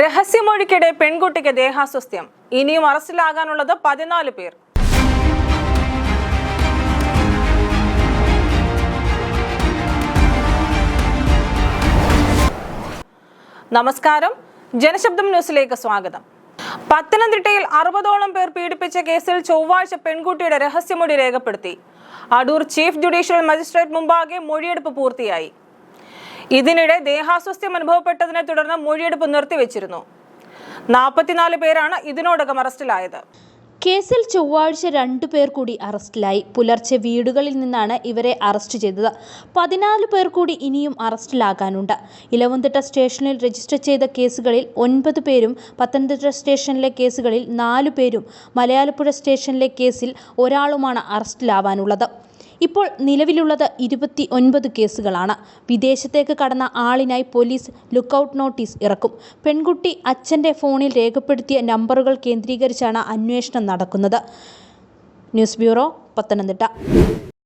രഹസ്യമൊഴിക്കിടെ പെൺകുട്ടിക്ക് ദേഹാസ്വസ്ഥ്യം. ഇനിയും അറസ്റ്റിലാകാനുള്ളത് പതിനാല് പേർ. നമസ്കാരം. ജനശബ്ദം ന്യൂസിലേക്ക് സ്വാഗതം. പത്തനംതിട്ടയിൽ അറുപതോളം പേർ പീഡിപ്പിച്ച കേസിൽ ചൊവ്വാഴ്ച പെൺകുട്ടിയുടെ രഹസ്യമൊഴി രേഖപ്പെടുത്തി. അടൂർ ചീഫ് ജുഡീഷ്യൽ മജിസ്ട്രേറ്റ് മുമ്പാകെ മൊഴിയെടുപ്പ് പൂർത്തിയായി. ഇതിനിടെ ദേഹാസ്വസ്ഥ്യം അനുഭവപ്പെട്ടതിനെ തുടർന്ന് മൊഴിയെടുപ്പ് നിർത്തിവെച്ചിരുന്നു. നാൽപ്പത്തിനാല് പേരാണ് ഇതിനോടകം അറസ്റ്റിലായത്. കേസിൽ ചൊവ്വാഴ്ച രണ്ടു പേർ കൂടി അറസ്റ്റിലായി. പുലർച്ചെ വീടുകളിൽ നിന്നാണ് ഇവരെ അറസ്റ്റ് ചെയ്തത്. പതിനാല് പേർ കൂടി ഇനിയും അറസ്റ്റിലാകാനുണ്ട്. ഇലവന്തിട്ട സ്റ്റേഷനിൽ രജിസ്റ്റർ ചെയ്ത കേസുകളിൽ ഒൻപത് പേരും പത്തനംതിട്ട സ്റ്റേഷനിലെ കേസുകളിൽ നാലു പേരും മലയാലപ്പുഴ സ്റ്റേഷനിലെ കേസിൽ ഒരാളുമാണ് അറസ്റ്റിലാവാനുള്ളത്. ഇപ്പോൾ നിലവിലുള്ളത് ഇരുപത്തി ഒൻപത് കേസുകളാണ്. വിദേശത്തേക്ക് കടന്ന ആളിനായി പോലീസ് ലുക്കൌട്ട് നോട്ടീസ് ഇറക്കും. പെൺകുട്ടി അച്ഛന്റെ ഫോണിൽ രേഖപ്പെടുത്തിയ നമ്പറുകൾ കേന്ദ്രീകരിച്ചാണ് അന്വേഷണം നടക്കുന്നത്. News bureau Pathanamthitta.